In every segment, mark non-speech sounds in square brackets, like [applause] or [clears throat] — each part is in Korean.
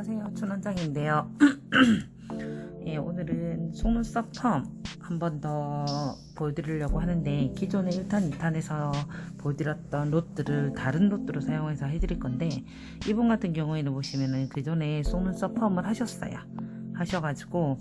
안녕하세요. 춘원장인데요. [clears throat] 예, 오늘은 속눈썹 펌 한 번 더 보여드리려고 하는데 기존에 1탄, 2탄에서 보여드렸던 롯들을 다른 롯들을 사용해서 해드릴 건데 이분 같은 경우에는 보시면은 그전에 속눈썹 펌을 하셨어요. 하셔가지고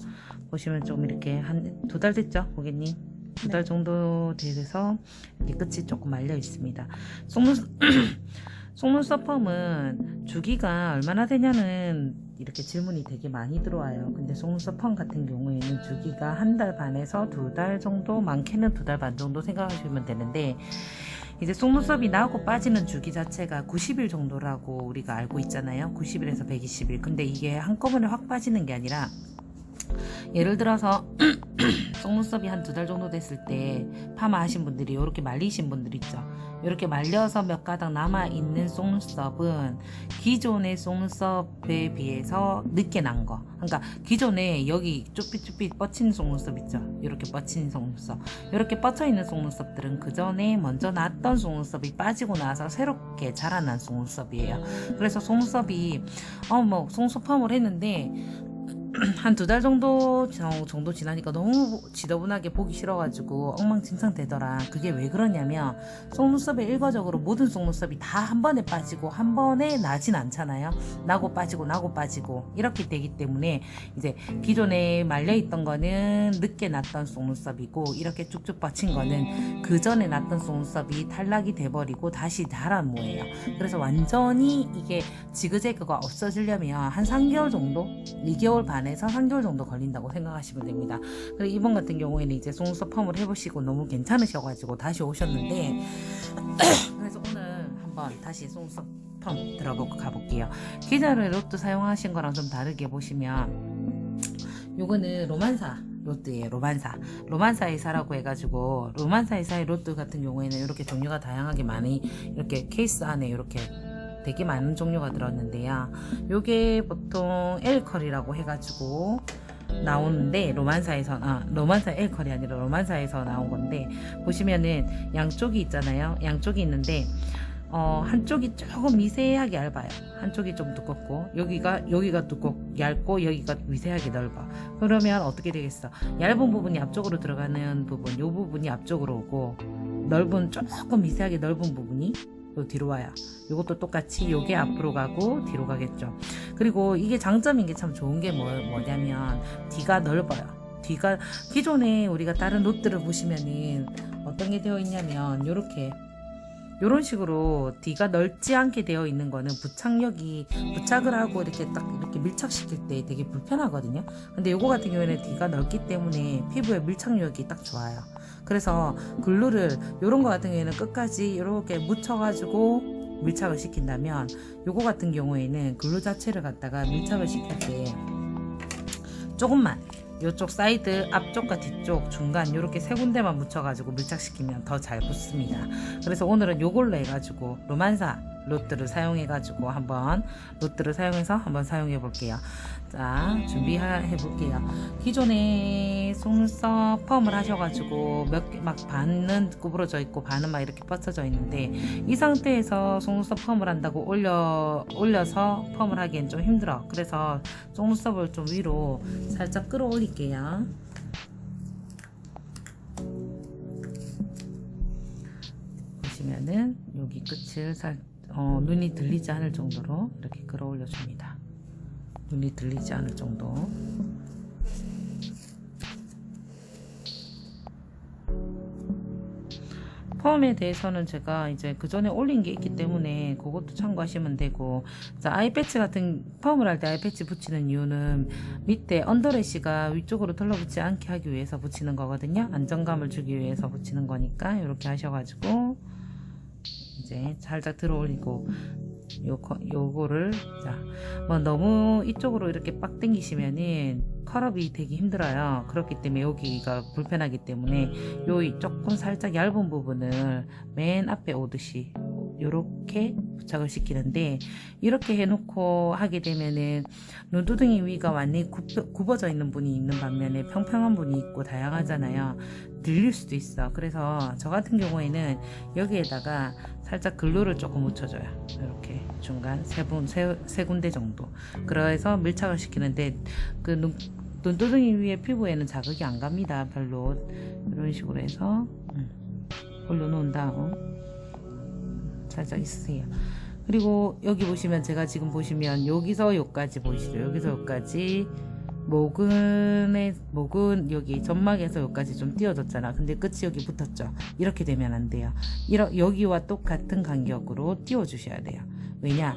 보시면 좀 이렇게 한 두 달 됐죠, 고객님? 두달 정도 돼서 이렇게 끝이 조금 말려 있습니다. 속눈썹 [clears throat] [clears throat] 속눈썹 펌은 주기가 얼마나 되냐는 이렇게 질문이 되게 많이 들어와요. 근데 속눈썹 펌 같은 경우에는 주기가 한 달 반에서 두 달 정도, 많게는 두 달 반 정도 생각하시면 되는데 이제 속눈썹이 나고 빠지는 주기 자체가 90일 정도라고 우리가 알고 있잖아요. 90일에서 120일. 근데 이게 한꺼번에 확 빠지는 게 아니라 예를 들어서 [clears throat] 속눈썹이 한 두 달 정도 됐을 때 파마 하신 분들이 이렇게 말리신 분들 있죠. 이렇게 말려서 몇 가닥 남아 있는 속눈썹은 기존의 속눈썹에 비해서 늦게 난 거. 그러니까 기존에 여기 쭈삣쭈삣 뻗친 속눈썹 있죠. 이렇게 뻗친 속눈썹. 이렇게 뻗쳐 있는 속눈썹들은 그 전에 먼저 났던 속눈썹이 빠지고 나서 새롭게 자라난 속눈썹이에요. 그래서 속눈썹이 어 뭐 속눈썹 펌을 했는데 [clears throat] 한 두 달 정도 정- 정도 지나니까 너무 지저분하게 보기 싫어가지고 엉망진창 되더라. 그게 왜 그러냐면 속눈썹에 일괄적으로 모든 속눈썹이 다 한 번에 빠지고 한 번에 나진 않잖아요. 나고 빠지고 나고 빠지고 이렇게 되기 때문에 이제 기존에 말려 있던 거는 늦게 났던 속눈썹이고 이렇게 쭉쭉 뻗친 거는 그 전에 났던 속눈썹이 탈락이 돼버리고 다시 자란 모예요. 그래서 완전히 이게 지그재그가 없어지려면 한 3개월 정도, 2개월 반 에서 3개월 정도 걸린다고 생각하시면 됩니다. 그리고 이번 같은 경우에는 이제 속눈썹 펌을 해보시고 너무 괜찮으셔가지고 다시 오셨는데 [clears throat] 그래서 오늘 한번 다시 속눈썹 펌 들어보고 가볼게요. 기자를 로또 사용하신 거랑 좀 다르게 보시면 요거는 로만사 로트예요 로만사 로만사 회사라고 해가지고 로만사 회사의 로트 같은 경우에는 이렇게 종류가 다양하게 많이 이렇게 케이스 안에 이렇게 되게 많은 종류가 들었는데요 요게 보통 L컬이라고 해가지고 나오는데 로만사에서 아 로만사 L컬이 아니라 로만사에서 나온 건데 보시면은 양쪽이 있잖아요 양쪽이 있는데 어, 한쪽이 조금 미세하게 얇아요. 한쪽이 좀 두껍고 여기가 여기가 두껍 얇고 여기가 미세하게 넓어. 그러면 어떻게 되겠어? 얇은 부분이 앞쪽으로 들어가는 부분, 요 부분이 앞쪽으로 오고 넓은 조금 미세하게 넓은 부분이 요 뒤로 와요. 요것도 똑같이 요게 앞으로 가고 뒤로 가겠죠. 그리고 이게 장점인 게 참 좋은 게 뭐, 뭐냐면 뒤가 넓어요. 뒤가 기존에 우리가 다른 롯들을 보시면은 어떤 게 되어 있냐면 요렇게 이런 식으로 뒤가 넓지 않게 되어 있는 거는 부착력이 부착을 하고 이렇게 딱 이렇게 밀착시킬 때 되게 불편하거든요. 근데 요거 같은 경우에는 뒤가 넓기 때문에 피부에 밀착력이 딱 좋아요. 그래서 글루를 요런 거 같은 경우에는 끝까지 이렇게 묻혀가지고 밀착을 시킨다면 요거 같은 경우에는 글루 자체를 갖다가 밀착을 시킬 때 조금만 요쪽 사이드 앞쪽과 뒤쪽 중간 이렇게 세 군데만 묻혀가지고 밀착시키면 더 잘 붙습니다. 그래서 오늘은 요걸로 해가지고 로만사 롯들을 사용해가지고 한번 롯들을 사용해서 한번 사용해 볼게요. 자 준비해 볼게요. 기존에 속눈썹 펌을 하셔가지고 몇 개 막 반은 구부러져 있고 반은 막 이렇게 뻗쳐져 있는데 이 상태에서 속눈썹 펌을 한다고 올려 올려서 펌을 하기엔 좀 힘들어. 그래서 속눈썹을 좀 위로 살짝 끌어올릴게요. 보시면은 여기 끝을 살, 어, 눈이 들리지 않을 정도로 이렇게 끌어올려 줍니다. 눈이 들리지 않을 정도. 펌에 대해서는 제가 이제 그 전에 올린 게 있기 때문에 그것도 참고하시면 되고 자 아이 패치 같은 펌을 할 때 아이 패치 붙이는 이유는 밑에 언더래시가 위쪽으로 털러붙지 않게 하기 위해서 붙이는 거거든요 안정감을 주기 위해서 붙이는 거니까 이렇게 하셔가지고 이제 살짝 들어 올리고 요, 거- 요거를 자, 뭐 너무 이쪽으로 이렇게 빡 당기시면은 컬업이 되게 힘들어요. 그렇기 때문에 여기가 불편하기 때문에 요 조금 살짝 얇은 부분을 맨 앞에 오듯이 이렇게 부착을 시키는데 이렇게 해놓고 하게 되면은 눈두덩이 위가 완전히 굽- 굽어져 있는 분이 있는 반면에 평평한 분이 있고 다양하잖아요. 들릴 수도 있어. 그래서 저 같은 경우에는 여기에다가 살짝 글루를 조금 묻혀줘요. 이렇게 중간 세, 분, 세, 세 군데 정도. 그래서 밀착을 시키는데 그 눈, 눈두덩이 위에 피부에는 자극이 안 갑니다. 별로 이런 식으로 해서 음, 올려놓은 다음 살짝 있으세요. 그리고 여기 보시면 제가 지금 보시면 여기서 여기까지 보이시죠? 여기서 여기까지 목은에 목은 여기 점막에서 여기까지 좀 띄워졌잖아. 근데 끝이 여기 붙었죠. 이렇게 되면 안 돼요. 이러, 여기와 똑같은 간격으로 띄워 주셔야 돼요. 왜냐?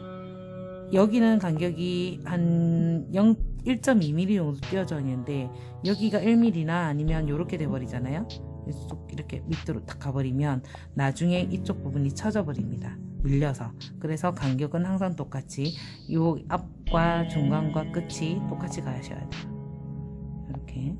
여기는 간격이 한 0, 1.2mm 정도 띄어져 있는데 여기가 1mm나 아니면 이렇게 돼 버리잖아요. 쏙 이렇게 밑으로 딱 가버리면 나중에 이쪽 부분이 처져 버립니다. 밀려서 그래서 간격은 항상 똑같이 요 앞과 중간과 끝이 똑같이 가셔야 돼요. 이렇게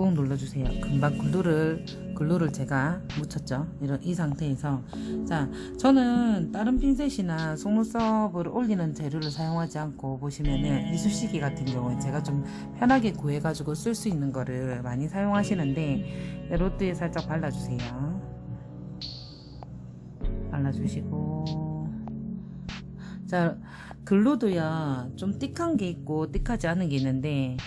꾹 눌러주세요. 금방 글루를 글루를 제가 묻혔죠. 이런 이 상태에서 자 저는 다른 핀셋이나 속눈썹을 올리는 재료를 사용하지 않고 보시면은 이쑤시개 같은 경우에 제가 좀 편하게 구해가지고 쓸 수 있는 거를 많이 사용하시는데 롯데에 살짝 발라주세요. 발라주시고 자 글루도요 좀 띡한 게 있고 띡하지 않은 게 있는데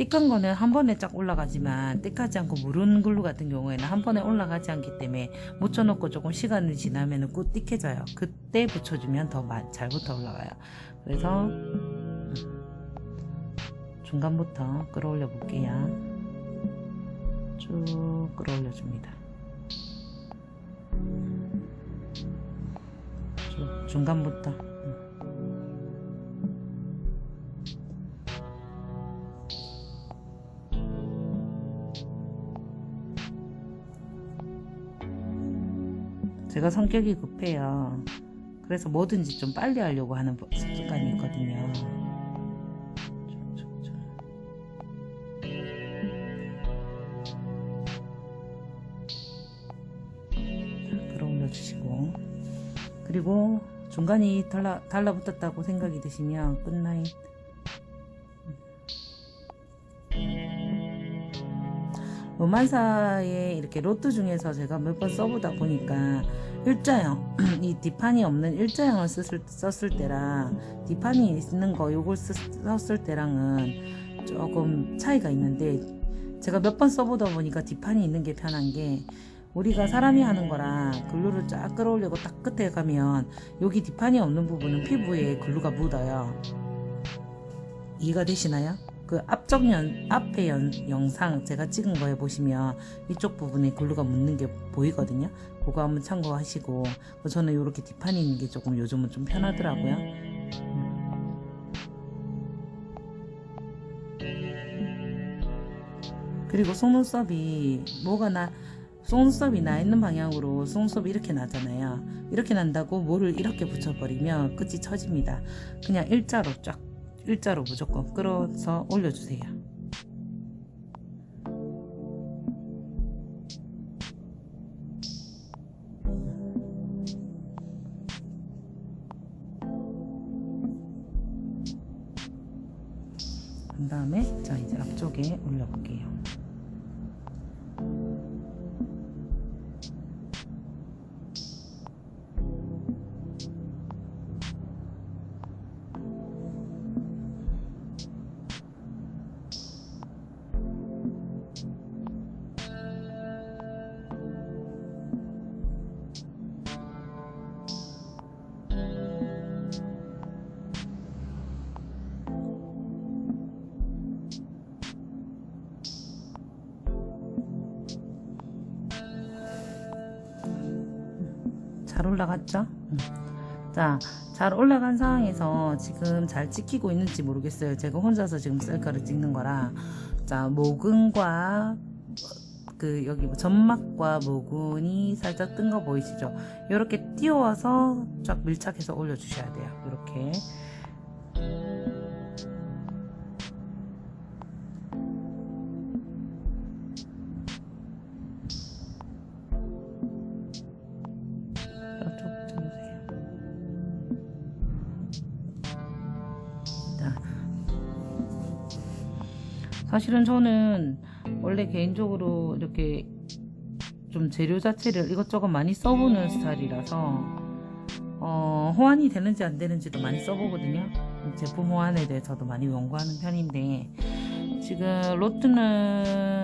띡한 거는 한 번에 쫙 올라가지만 띡하지 않고 무른 글루 같은 경우에는 한 번에 올라가지 않기 때문에 묻혀놓고 조금 시간이 지나면 꾹 띡해져요. 그때 붙여주면 더 잘 붙어 올라가요. 그래서 음, 중간부터 끌어올려 볼게요. 쭉 끌어올려 줍니다. 쭉 중간부터 제가 성격이 급해요. 그래서 뭐든지 좀 빨리 하려고 하는 습관이 있거든요. 쭉쭉쭉. 자, 끌어올려 주시고 그리고 중간이 달라, 달라붙었다고 생각이 드시면 끝라인 로만사의 이렇게 로또 중에서 제가 몇 번 써보다 보니까 일자형 [clears throat] 이 뒷판이 없는 일자형을 썼을, 썼을 때랑 뒷판이 있는 거 요걸 쓰, 썼을 때랑은 조금 차이가 있는데 제가 몇 번 써보다 보니까 뒷판이 있는 게 편한 게 우리가 사람이 하는 거랑 글루를 쫙 끌어올리고 딱 끝에 가면 여기 뒷판이 없는 부분은 피부에 글루가 묻어요 이해가 되시나요? 그 앞쪽 연, 앞에 연, 영상 제가 찍은 거에 보시면 이쪽 부분에 글루가 묻는 게 보이거든요. 그거 한번 참고하시고 저는 이렇게 뒷판이 있는 게 조금 요즘은 좀 편하더라고요. 그리고 속눈썹이 뭐가 나 속눈썹이 나 있는 방향으로 속눈썹이 이렇게 나잖아요. 이렇게 난다고 뭐를 이렇게 붙여버리면 끝이 처집니다. 그냥 일자로 쫙 일자로 무조건 끌어서 올려주세요. 그 다음에 자 이제 앞쪽에 올려볼게요. 올라갔죠? 음. 자, 잘 올라간 상황에서 지금 잘 찍히고 있는지 모르겠어요. 제가 혼자서 지금 셀카를 찍는 거라. 자, 모근과 그 여기 뭐 점막과 모근이 살짝 뜬 거 보이시죠? 이렇게 띄워서 쫙 밀착해서 올려주셔야 돼요. 이렇게. 사실은 저는 원래 개인적으로 이렇게 좀 재료 자체를 이것저것 많이 써보는 스타일이라서 어, 호환이 되는지 안 되는지도 많이 써보거든요. 제품 호환에 대해서도 많이 연구하는 편인데 지금 로트는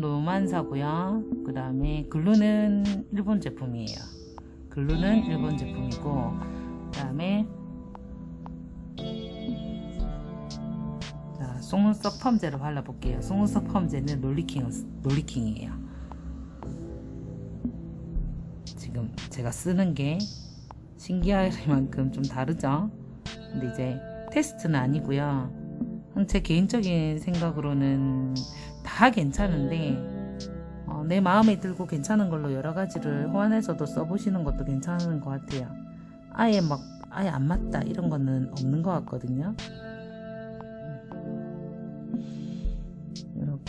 노만사고요. 그 다음에 글루는 일본 제품이에요. 글루는 일본 제품이고 속눈썹 펌제로 발라볼게요. 속눈썹 펌제는 롤리킹 롤리킹이에요. 지금 제가 쓰는 게 신기할 만큼 좀 다르죠. 근데 이제 테스트는 아니고요. 제 개인적인 생각으로는 다 괜찮은데 어, 내 마음에 들고 괜찮은 걸로 여러 가지를 호환해서도 써보시는 것도 괜찮은 것 같아요. 아예 막 아예 안 맞다 이런 거는 없는 것 같거든요.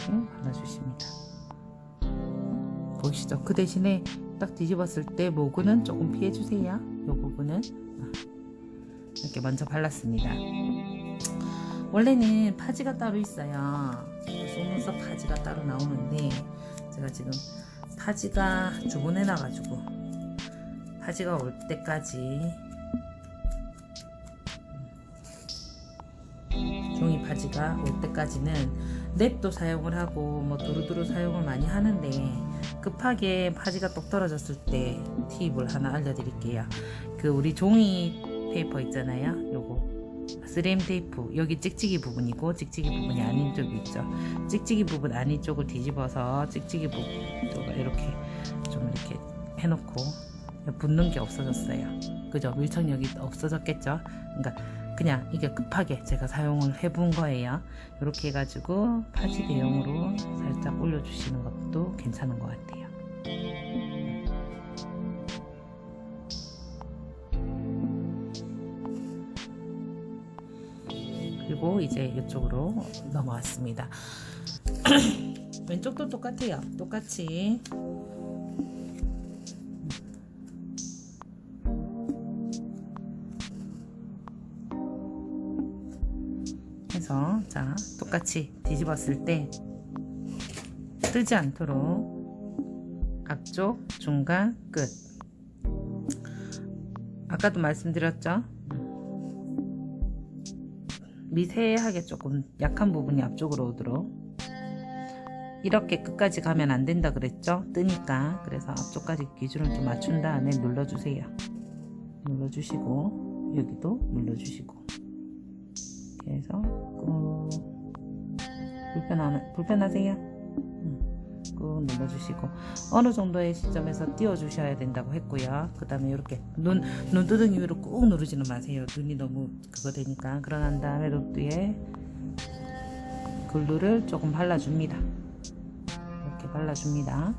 이렇게 발라주십니다. 보이시죠? 그 대신에 딱 뒤집었을 때 모근은 조금 피해주세요. 이 부분은 이렇게 먼저 발랐습니다. 원래는 파지가 따로 있어요. 속눈썹 파지가 따로 나오는데 제가 지금 파지가 주문해놔가지고 파지가 올 때까지 파지가 올 때까지는 랩도 사용을 하고 뭐 두루두루 사용을 많이 하는데 급하게 파지가 똑 떨어졌을 때 팁을 하나 알려드릴게요. 그 우리 종이 페이퍼 있잖아요. 요거 스램 테이프 여기 찍찍이 부분이고 찍찍이 부분이 아닌 쪽이 있죠. 찍찍이 부분 아닌 쪽을 뒤집어서 찍찍이 부분 쪽을 이렇게 좀 이렇게 해놓고 붙는 게 없어졌어요. 그죠? 밀착력이 없어졌겠죠. 그러니까 그냥 이게 급하게 제가 사용을 해본 거예요. 이렇게 해가지고 파지 대용으로 살짝 올려주시는 것도 괜찮은 것 같아요. 그리고 이제 이쪽으로 넘어왔습니다. [clears throat] 왼쪽도 똑같아요. 똑같이 자 똑같이 뒤집었을 때 뜨지 않도록 앞쪽 중간 끝. 아까도 말씀드렸죠? 미세하게 조금 약한 부분이 앞쪽으로 오도록. 이렇게 끝까지 가면 안 된다 그랬죠? 뜨니까. 그래서 앞쪽까지 기준을 좀 맞춘 다음에 눌러주세요. 눌러주시고 여기도 눌러주시고 해서 꾹. 불편하, 불편하세요? 음, 꾹 눌러주시고. 어느 정도의 시점에서 띄워주셔야 된다고 했고요. 그 다음에 이렇게 눈, 눈두덩이 위로 꾹 누르지는 마세요. 눈이 너무 그거 되니까. 그러난 다음에 롯두에 글루를 조금 발라줍니다. 이렇게 발라줍니다.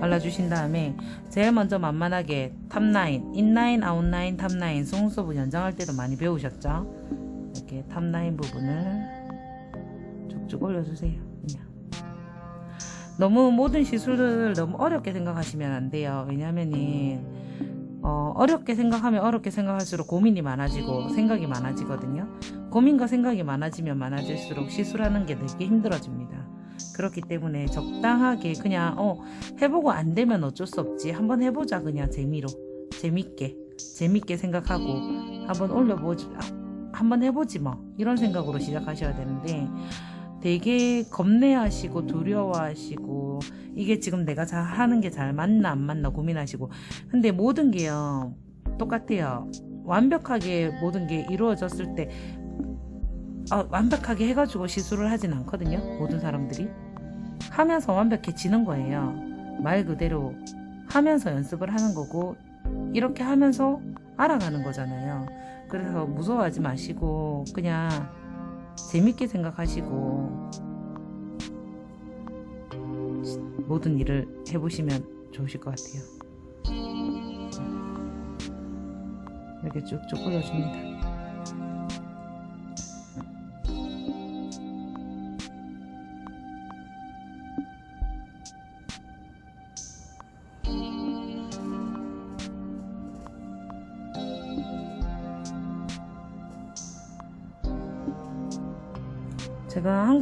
발라주신 다음에 제일 먼저 만만하게 탑라인, 인라인, 아웃라인, 탑라인 속눈썹을 연장할 때도 많이 배우셨죠? 이렇게 탑라인 부분을 쭉쭉 올려주세요. 그냥. 너무 모든 시술을 너무 어렵게 생각하시면 안 돼요. 왜냐면은 어, 어렵게 생각하면 어렵게 생각할수록 고민이 많아지고 생각이 많아지거든요. 고민과 생각이 많아지면 많아질수록 시술하는 게 되게 힘들어집니다. 그렇기 때문에 적당하게 그냥 어 해보고 안 되면 어쩔 수 없지 한번 해보자 그냥 재미로 재밌게 재밌게 생각하고 한번 올려보자 한번 해보지 뭐. 이런 생각으로 시작하셔야 되는데 되게 겁내하시고 두려워하시고 이게 지금 내가 잘 하는 게 잘 맞나 안 맞나 고민하시고. 근데 모든 게요 똑같아요. 완벽하게 모든 게 이루어졌을 때 어, 완벽하게 해가지고 시술을 하진 않거든요 모든 사람들이. 하면서 완벽해지는 거예요. 말 그대로 하면서 연습을 하는 거고 이렇게 하면서 알아가는 거잖아요 그래서 무서워하지 마시고 그냥 재밌게 생각하시고 모든 일을 해보시면 좋으실 것 같아요. 이렇게 쭉쭉 올려줍니다.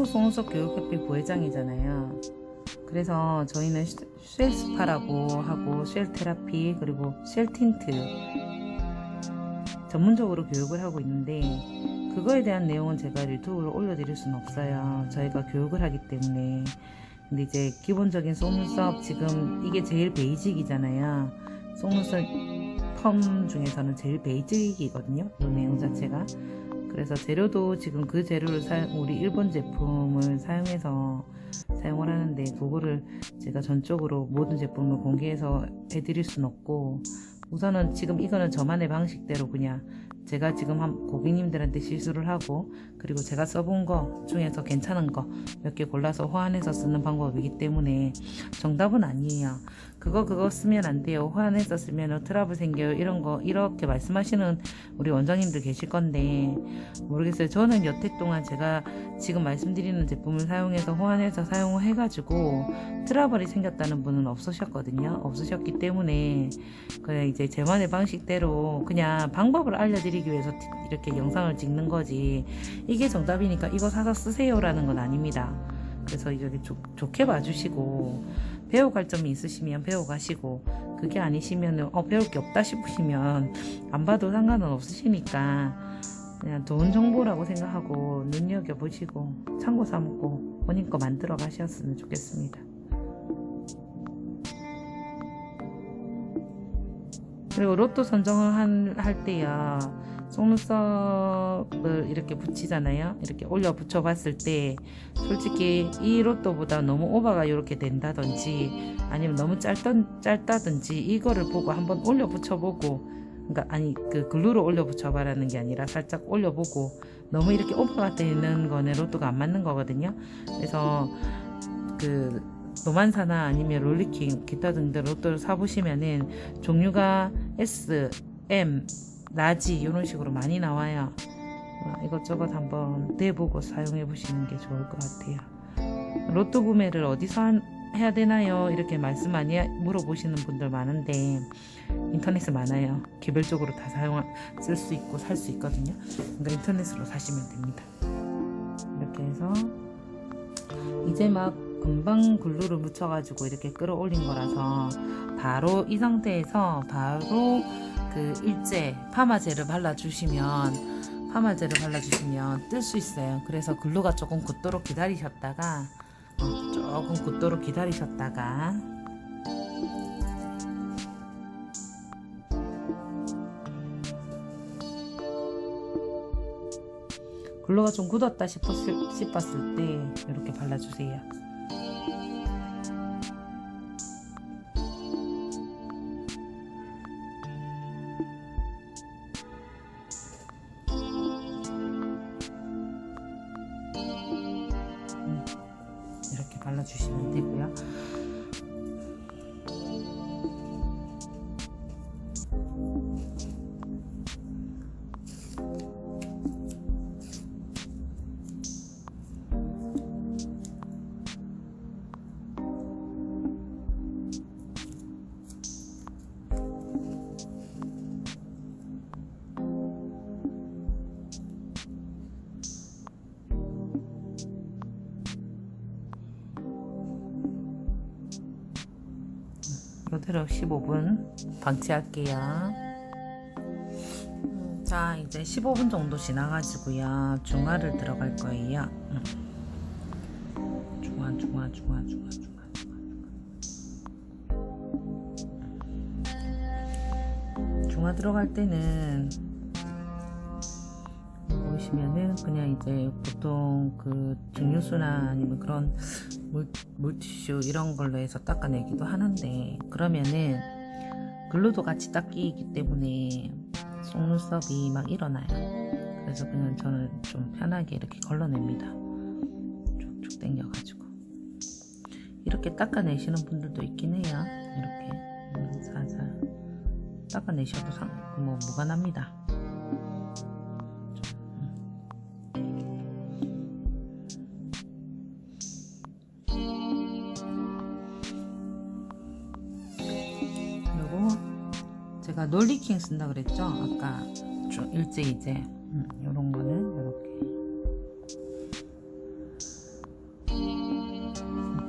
속눈썹 교육협회 부회장이잖아요. 그래서 저희는 쉘 스파라고 하고 쉘 테라피 그리고 쉘 틴트 전문적으로 교육을 하고 있는데 그거에 대한 내용은 제가 유튜브로 올려드릴 수는 없어요. 저희가 교육을 하기 때문에. 근데 이제 기본적인 속눈썹 지금 이게 제일 베이직이잖아요. 속눈썹 펌 중에서는 제일 베이직이거든요. 이 내용 자체가. 그래서 재료도 지금 그 재료를 사용, 우리 일본 제품을 사용해서 사용을 하는데 그거를 제가 전적으로 모든 제품을 공개해서 해드릴 순 없고 우선은 지금 이거는 저만의 방식대로 그냥 제가 지금 한 고객님들한테 실수를 하고 그리고 제가 써본 거 중에서 괜찮은 거 몇 개 골라서 호환해서 쓰는 방법이기 때문에 정답은 아니에요. 그거 그거 쓰면 안 돼요. 호환해서 쓰면 트러블 생겨요. 이런 거 이렇게 말씀하시는 우리 원장님들 계실 건데 모르겠어요. 저는 여태 동안 제가 지금 말씀드리는 제품을 사용해서 호환해서 사용을 해가지고 트러블이 생겼다는 분은 없으셨거든요. 없으셨기 때문에 그냥 이제 제만의 방식대로 그냥 방법을 알려드리기 위해서 이렇게 영상을 찍는 거지 이게 정답이니까 이거 사서 쓰세요라는 건 아닙니다. 그래서 이렇게 좋, 좋게 봐주시고 배워갈 점이 있으시면 배워가시고 그게 아니시면 어 배울 게 없다 싶으시면 안 봐도 상관은 없으시니까 그냥 좋은 정보라고 생각하고 눈여겨보시고 참고 삼고 본인 거 만들어 가셨으면 좋겠습니다. 그리고 로또 선정을 한, 할 때야 속눈썹을 이렇게 붙이잖아요. 이렇게 올려 붙여 봤을 때 솔직히 이 로또보다 너무 오버가 이렇게 된다든지 아니면 너무 짧던, 짧다든지 이거를 보고 한번 올려 붙여보고 그러니까 아니 그 글루로 올려 붙여봐라는 게 아니라 살짝 올려보고 너무 이렇게 오버가 되는 거는 로또가 안 맞는 거거든요. 그래서 그 노만사나 아니면 롤리킹 기타 등등 로또를 사보시면은 종류가 S, M, 라지 이런 식으로 많이 나와요. 어, 이것저것 한번 대보고 사용해 보시는 게 좋을 것 같아요. 로또 구매를 어디서 한- 해야 되나요? 이렇게 말씀 많이 물어보시는 분들 많은데 인터넷에 많아요. 개별적으로 다 사용 쓸 수 있고 살 수 있거든요. 그러니까 인터넷으로 사시면 됩니다. 이렇게 해서 이제 막 금방 글루를 묻혀가지고 이렇게 끌어올린 거라서 바로 이 상태에서 바로 그 일제 파마제를 발라주시면 파마제를 발라주시면 뜰 수 있어요. 그래서 글루가 조금 굳도록 기다리셨다가 어, 조금 굳도록 기다리셨다가 글루가 좀 굳었다 싶었을, 싶었을 때 이렇게 발라주세요. 이대로 15분 방치할게요. 음, 자, 이제 15분 정도 지나가지고요. 중화를 들어갈 거예요. 중화, 중화, 중화, 중화, 중화. 중화 들어갈 때는 보시면은 그냥 이제 보통 그 증류수나 아니면 그런 물, 물티슈 이런 걸로 해서 닦아내기도 하는데 그러면은 글루도 같이 닦이기 때문에 속눈썹이 막 일어나요. 그래서 그냥 저는 좀 편하게 이렇게 걸러냅니다. 쭉쭉 당겨가지고 이렇게 닦아내시는 분들도 있긴 해요. 이렇게 음, 살살 닦아내셔도 상, 뭐 무관합니다. 제가 놀리킹 쓴다 그랬죠 아까 좀 일제 이제 음, 요런 거는 요렇게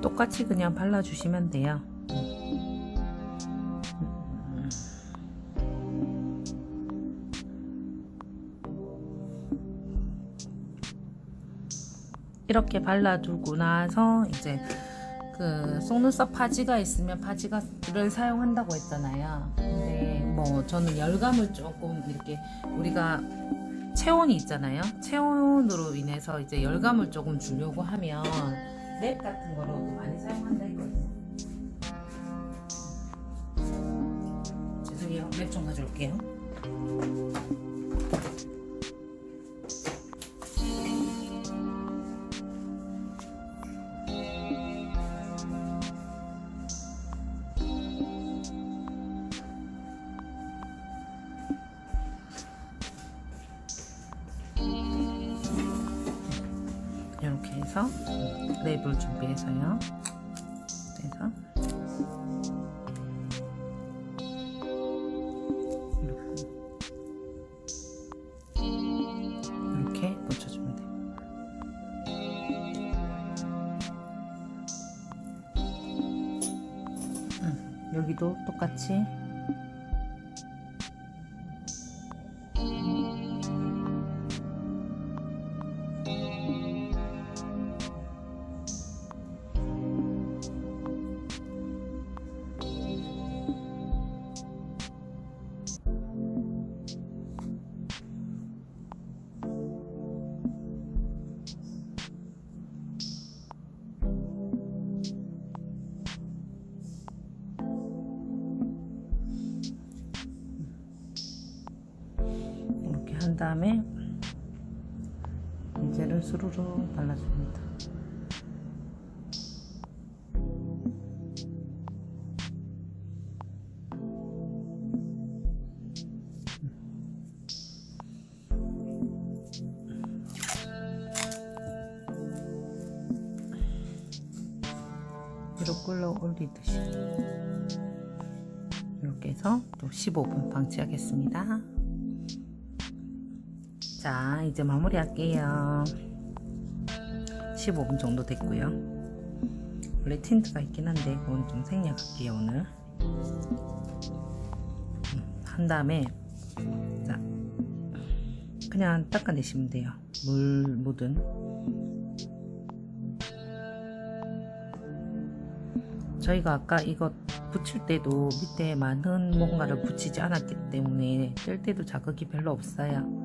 똑같이 그냥 발라주시면 돼요. 이렇게 발라두고 나서 이제 그 속눈썹 파지가 있으면 파지가를 사용한다고 했잖아요. 뭐 저는 열감을 조금 이렇게 우리가 체온이 있잖아요. 체온으로 인해서 이제 열감을 조금 주려고 하면 랩 같은 거로도 많이 사용한다 했거든요. 죄송해요. 랩좀 가져올게요. 랩을 준비해서요. 그래서 이렇게 놓쳐주면 돼요. 응, 여기도 똑같이 다음에 이제를 수루루 발라줍니다. 위로 끌어 올리듯이 이렇게 해서 또 15분 방치하겠습니다. 자, 이제 마무리 할게요. 15분 정도 됐고요. 원래 틴트가 있긴 한데 그건 좀 생략할게요 오늘. 음, 한 다음에 자, 그냥 닦아내시면 돼요. 물 묻은. 저희가 아까 이거 붙일 때도 밑에 많은 뭔가를 붙이지 않았기 때문에 뗄 때도 자극이 별로 없어요.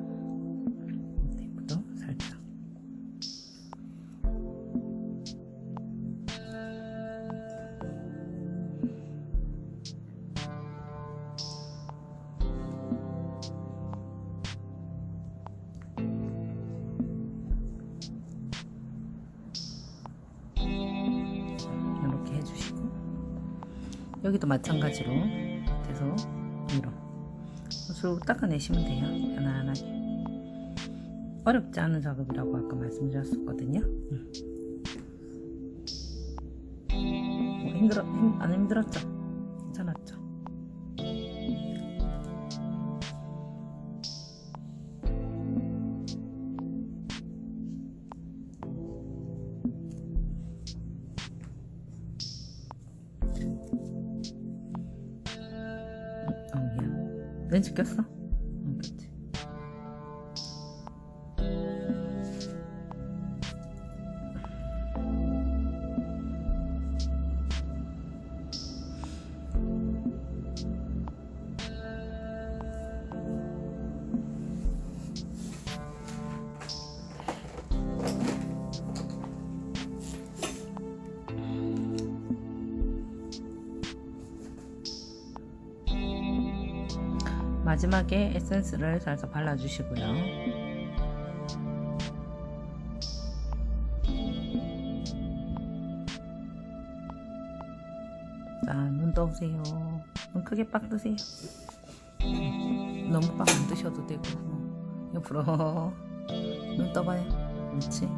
여기도 마찬가지로 돼서 위로. 술 닦아내시면 돼요. 편안하게. 어렵지 않은 작업이라고 아까 말씀드렸었거든요. 음. 뭐 힘들어 힘, 안 힘들었죠 렌즈 꼈어? 에 에센스를 살짝 발라주시고요. 자, 눈 떠보세요. 눈 크게 빡 뜨세요. 너무 빡 안 뜨셔도 되고, 옆으로 눈 떠봐요. 그렇지.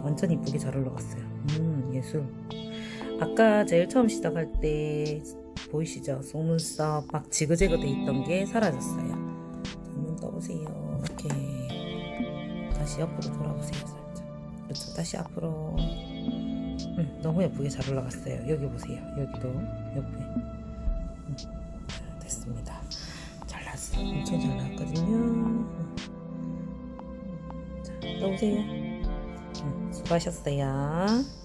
완전 이쁘게 잘 올라갔어요. 음, 예술. 아까 제일 처음 시작할 때 보이시죠? 속눈썹 막 지그재그 돼 있던 게 사라졌어요. 자, 눈 떠보세요. 이렇게 다시 옆으로 돌아보세요. 살짝 그렇죠. 다시 앞으로. 음, 너무 예쁘게 잘 올라갔어요. 여기 보세요. 여기도 옆에. 음, 됐습니다. 잘 났어. 엄청 잘 나왔거든요. 음. 자, 떠오세요. 음, 수고하셨어요.